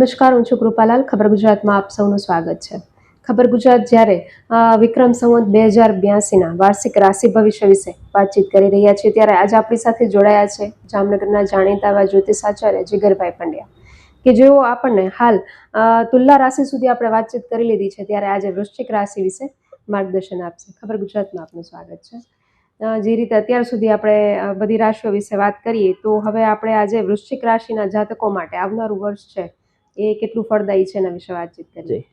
નમસ્કાર, હું છું કૃપાલાલ. ખબર ગુજરાતમાં આપ સૌનું સ્વાગત છે. ખબર ગુજરાત જ્યારે વિક્રમ સંવત બે હજાર બ્યાસીના વાર્ષિક રાશિ ભવિષ્ય વિશે વાતચીત કરી રહ્યા છીએ, ત્યારે આજે આપણી સાથે જોડાયા છે જામનગરના જાણીતા એવા જ્યોતિષાચાર્ય જીગરભાઈ પંડ્યા. કે જેઓ આપણને હાલ તુલા રાશિ સુધી આપણે વાતચીત કરી લીધી છે, ત્યારે આજે વૃશ્ચિક રાશિ વિશે માર્ગદર્શન આપશે. ખબર ગુજરાતમાં આપનું સ્વાગત છે. જે રીતે અત્યાર સુધી આપણે બધી રાશિઓ વિશે વાત કરીએ, તો હવે આપણે આજે વૃશ્ચિક રાશિના જાતકો માટે આવનારું વર્ષ છે એ કેટલું ફળદાયી છે એના વિશે વાતચીત કરી.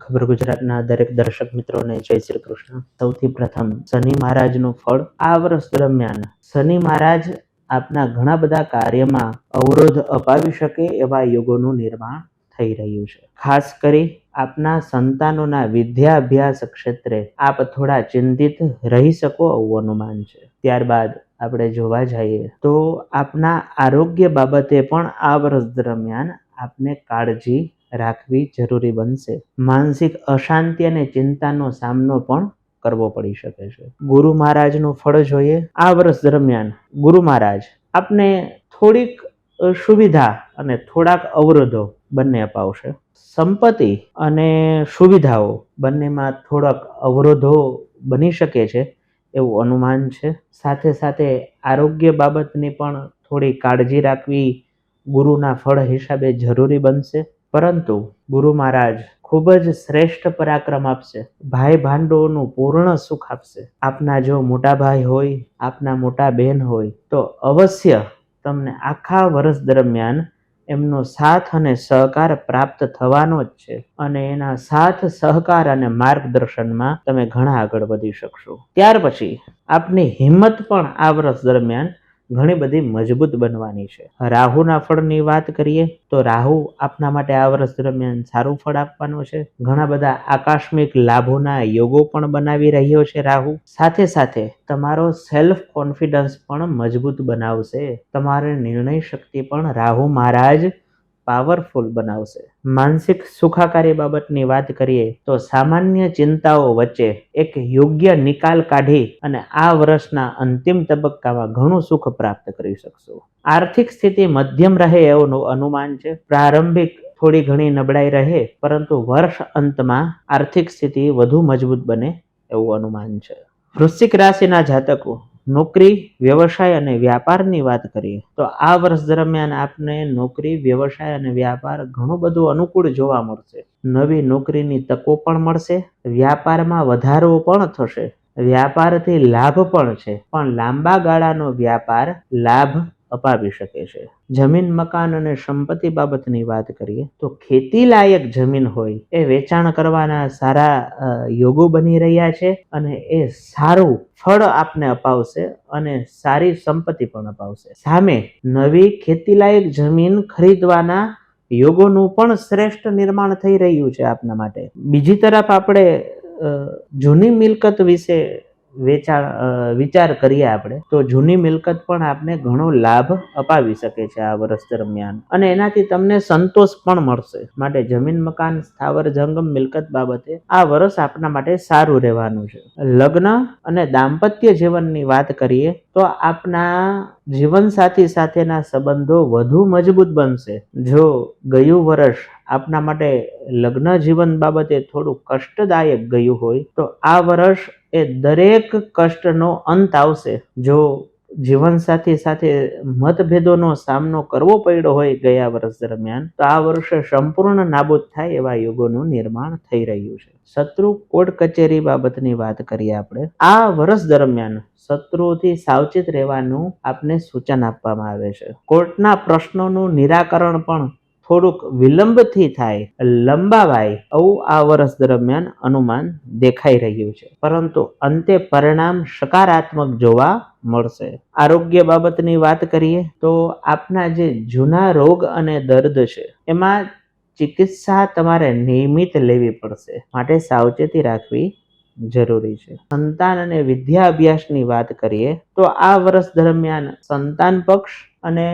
ખબર ગુજરાતના દરેક દર્શક મિત્રોને જય શ્રી કૃષ્ણ. સૌથી પ્રથમ, શનિ મહારાજનું ફળ આ વર્ષ દરમિયાન. શનિ મહારાજ આપના ઘણા બધા કાર્યમાં અવરોધ અપાવી શકે એવા યોગોનું નિર્માણ થઈ રહ્યું છે. ખાસ કરી આપના સંતાનોના વિદ્યાભ્યાસ ક્ષેત્રે આપ થોડા ચિંતિત રહી શકો એવું અનુમાન છે. ત્યારબાદ આપણે જોવા જઈએ તો આપના આરોગ્ય બાબતે પણ આ વર્ષ દરમિયાન આપને કાળજી રાખવી જરૂરી બનશે. માનસિક અશાંતિ અને ચિંતાનો સામનો પણ કરવો પડી શકે છે. ગુરુ મહારાજનું ફળ જોઈએ આ વર્ષ દરમિયાન. ગુરુ મહારાજ, આપને થોડીક સુવિધા અને થોડાક અવરોધો બંને અપાવશે. સંપત્તિ અને સુવિધાઓ બંનેમાં થોડાક અવરોધો બની શકે છે એવું અનુમાન છે. સાથે સાથે આરોગ્ય બાબતની પણ થોડી કાળજી રાખવી ગુરુના ફળ હિસાબે જરૂરી બનશે. પરંતુ ગુરુ મહારાજ ખૂબ જ શ્રેષ્ઠ પરાક્રમ આપશે. ભાઈ ભાંડોનું પૂર્ણ સુખ આપશે. આપના જો મોટા ભાઈ હોય, આપના મોટા બહેન હોય, તો અવશ્ય તમને આખા વર્ષ દરમિયાન એમનો સાથ અને સહકાર પ્રાપ્ત થવાનો જ છે. અને એના સાથ, સહકાર અને માર્ગદર્શનમાં તમે ઘણા આગળ વધી શકશો. ત્યાર પછી આપની હિંમત પણ આ વર્ષ દરમિયાન ઘણી બધી મજબૂત બનવાની છે. રાહુના ફળની વાત કરીએ તો રાહુ આપના માટે આ વર્ષ દરમિયાન સારું ફળ આપવાનો છે. ઘણા બધા આકસ્મિક લાભોના યોગો પણ બનાવી રહ્યો છે રાહુ. સાથે સાથે તમારો સેલ્ફ કોન્ફિડન્સ પણ મજબૂત બનાવશે. તમારી નિર્ણય શક્તિ પણ રાહુ મહારાજ પાવરફુલ બનાવશે. માનસિક સુખાકારી બાબતની વાત કરીએ તો સામાન્ય ચિંતાઓ વચ્ચે એક યોગ્ય નિકાલ કાઢી અને આ વર્ષના અંતિમ તબક્કામાં ઘણું સુખ પ્રાપ્ત કરી શકશો. આર્થિક સ્થિતિ મધ્યમ રહે એવું અનુમાન છે. પ્રારંભિક થોડી ઘણી નબળાઈ રહે, પરંતુ વર્ષ અંતમાં આર્થિક સ્થિતિ વધુ મજબૂત બને એવું અનુમાન છે. વૃશ્ચિક રાશિના જાતકો નોકરી, વ્યવસાય અને વ્યાપારની વાત કરીએ, તો આ વર્ષ દરમિયાન આપને નોકરી, વ્યવસાય અને વ્યાપાર ઘણું બધું અનુકૂળ જોવા મળશે. નવી નોકરીની તકો પણ મળશે, વ્યાપારમાં વધારો પણ થશે. વ્યાપારથી લાભ પણ છે, પણ લાંબા ગાળાનો વ્યાપાર લાભ અપાવી શકે છે. જમીન, મકાન અને સંપત્તિ બાબતની વાત કરીએ તો ખેતી લાયક જમીન હોય એ વેચાણ કરવાના સારા યોગો બની રહ્યા છે અને એ સારું ફળ આપને અપાવશે અને સારી સંપત્તિ પણ અપાવશે. સામે નવી ખેતી લાયક જમીન ખરીદવાના યોગોનું પણ શ્રેષ્ઠ નિર્માણ થઈ રહ્યું છે આપના માટે. બીજી તરફ આપણે જૂની મિલકત વિશે વેચાણ વિચાર કરીએ આપણે, તો જૂની મિલકત પણ આપને ઘણો લાભ અપાવી શકે છે આ વર્ષ દરમિયાન. અને એનાથી તમને સંતોષ પણ મળશે. માટે જમીન, મકાન, સ્થાવર, જંગમ મિલકત બાબતે આ વર્ષ આપના માટે સારું રહેવાનું છે. લગ્ન અને દાંપત્ય જીવનની વાત કરીએ, તો આપના જીવનસાથી સાથેના સંબંધો વધુ મજબૂત બનશે. જો ગયું વર્ષ આપના માટે લગ્ન જીવન બાબતે થોડું કષ્ટદાયક ગયું હોય, તો આ વર્ષ એ દરેક કષ્ટનો અંત આવશે. જો જીવનસાથી સાથે મતભેદોનો સામનો કરવો પડ્યો હોય ગયા વર્ષ દરમિયાન, તો આ વર્ષે સંપૂર્ણ નાબૂદ થાય એવા યુગોનું નિર્માણ થઈ રહ્યું છે. શત્રુ કોર્ટ કચેરી બાબતની વાત કરીએ આપણે. આ વર્ષ દરમિયાન શત્રુઓથી સાવચેત રહેવાનું આપને સૂચન આપવામાં આવે છે. કોર્ટના પ્રશ્નોનું નિરાકરણ પણ થોડુંક વિલંબથી થાય, લંબાવાય આવું આ વર્ષ દરમિયાન અનુમાન દેખાઈ રહ્યું છે. પરંતુ અંતે પરિણામ સકારાત્મક જોવા મળશે. આરોગ્ય બાબતની વાત કરીએ તો આપના જે જૂના રોગ અને દર્દ છે, એમાં ચિકિત્સા તમારે નિયમિત લેવી પડશે. માટે સાવચેતી રાખવી જરૂરી છે. સંતાન અને વિદ્યા અભ્યાસની વાત કરીએ તો આ વર્ષ દરમિયાન સંતાન પક્ષ અને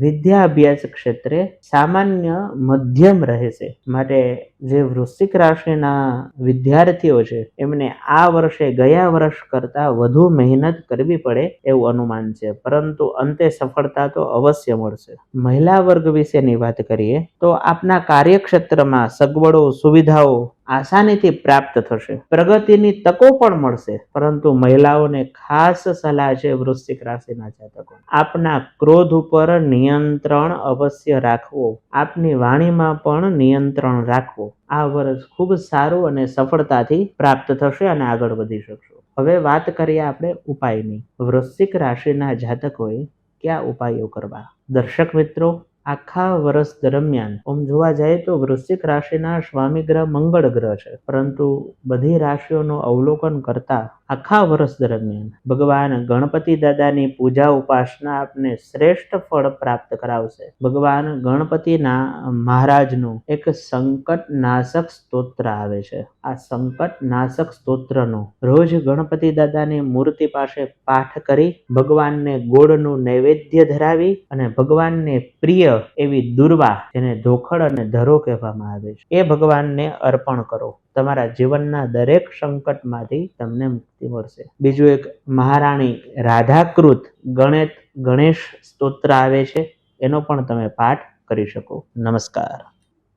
વિદ્યાભ્યાસ ક્ષેત્રે સામાન્ય મધ્યમ રહેશે માટે જે વૃશ્ચિક રાશિના વિદ્યાર્થીઓ છે, એમને આ વર્ષે ગયા વર્ષ કરતા વધુ મહેનત કરવી પડે એવું અનુમાન છે. પરંતુ અંતે સફળતા તો અવશ્ય મળશે. મહિલા વર્ગ વિશેની વાત કરીએ, તો આપના કાર્યક્ષેત્રમાં સગવડો, સુવિધાઓ આસાનીથી પ્રાપ્ત થશે. પ્રગતિની તકો પણ મળશે. પરંતુ મહિલાઓને ખાસ સલાહ છે વૃશ્ચિક રાશિના જાતકો. આપના ક્રોધ ઉપર નિયંત્રણ અવશ્ય રાખવો. આપની વાણીમાં પણ નિયંત્રણ રાખવો. આ વર્ષ ખૂબ સારું અને સફળતાથી પ્રાપ્ત થશે અને આગળ વધી શકશો. હવે વાત કરીએ આપણે ઉપાયની. વૃશ્ચિક રાશિના જાતકોએ કયા ઉપાયો કરવા? દર્શક મિત્રો, આખા વર્ષ દરમિયાન આમ જોવા જઈએ તો વૃશ્ચિક રાશિના સ્વામી ગ્રહ મંગળ ગ્રહ છે. પરંતુ બધી રાશિઓનું અવલોકન કરતા આખા વર્ષ દરમિયાન ભગવાન ગણપતિ દાદાની પૂજા ઉપાસના આપને શ્રેષ્ઠ ફળ પ્રાપ્ત કરાવશે. ભગવાન ગણપતિના મહારાજનું એક સંકટ નાશક સ્તોત્ર આવે છે. આ સંકટ નાશક સ્તોત્રનો રોજ ગણપતિ દાદાની મૂર્તિ પાસે પાઠ કરી ભગવાનને ગોળનું નૈવેદ્ય ધરાવી અને ભગવાનને પ્રિય એવી દુર્વા જેને ધોખડ અને ધરો કહેવામાં આવે છે. એ ભગવાનને અર્પણ કરો. તમારા જીવનના દરેક સંકટમાંથી તમને મુક્તિ મળશે. બીજું એક મહારાણી રાધાકૃત ગણેશ ગણેશ સ્તોત્ર આવે છે એનો પણ તમે પાઠ કરી શકો. નમસ્કાર.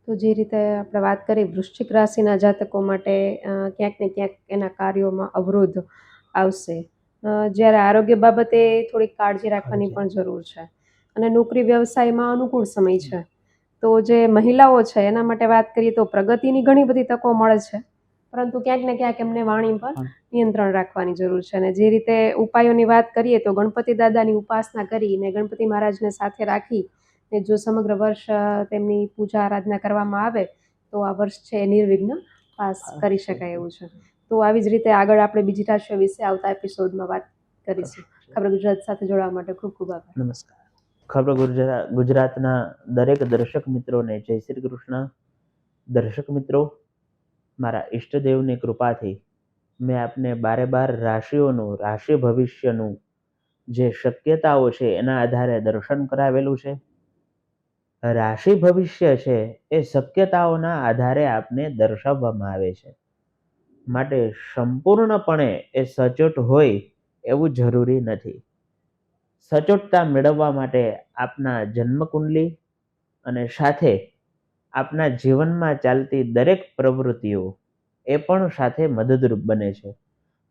તો જે રીતે આપણે વાત કરી વૃશ્ચિક રાશિના જાતકો માટે ક્યાંક ને ક્યાંક એના કાર્યોમાં અવરોધ આવશે. જ્યારે આરોગ્ય બાબતે થોડીક કાળજી રાખવાની પણ જરૂર છે. અને નોકરી વ્યવસાયમાં અનુકૂળ સમય છે. તો જે મહિલાઓ છે એના માટે વાત કરીએ તો પ્રગતિની ઘણી બધી તકો મળે છે. પરંતુ ક્યાંક ને ક્યાંક એમને વાણી પર નિયંત્રણ રાખવાની જરૂર છે અને જે રીતે ઉપાયોની વાત કરીએ તો ગણપતિ દાદાની ઉપાસના કરીને ગણપતિ મહારાજને સાથે રાખી ને જો સમગ્ર વર્ષ તેમની પૂજા આરાધના કરવામાં આવે તો આ વર્ષ છે એ નિર્વિઘ્ન પાસ કરી શકાય એવું છે. તો આવી જ રીતે આગળ આપણે બીજી રાશિઓ વિશે આવતા એપિસોડમાં વાત કરીશું. ખબર ગુજરાત સાથે જોડાવા માટે ખૂબ ખૂબ આભાર. નમસ્કાર. ખબર ગુજરાત ગુજરાતના દરેક દર્શક મિત્રોને જય શ્રી કૃષ્ણ. દર્શક મિત્રો, મારા ઈષ્ટદેવની કૃપાથી મેં આપને બારે બાર રાશિઓનું, રાશિ ભવિષ્યનું જે શક્યતાઓ છે એના આધારે દર્શન કરાવેલું છે. રાશિ ભવિષ્ય છે એ શક્યતાઓના આધારે આપને દર્શાવવામાં આવે છે. માટે સંપૂર્ણપણે એ સચોટ હોય એવું જરૂરી નથી. સચોટતા મેળવવા માટે આપના જન્મકુંડલી અને સાથે આપના જીવનમાં ચાલતી દરેક પ્રવૃત્તિઓ એ પણ સાથે મદદરૂપ બને છે.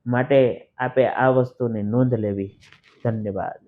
માટે આપે આ વસ્તુની નોંધ લેવી. ધન્યવાદ.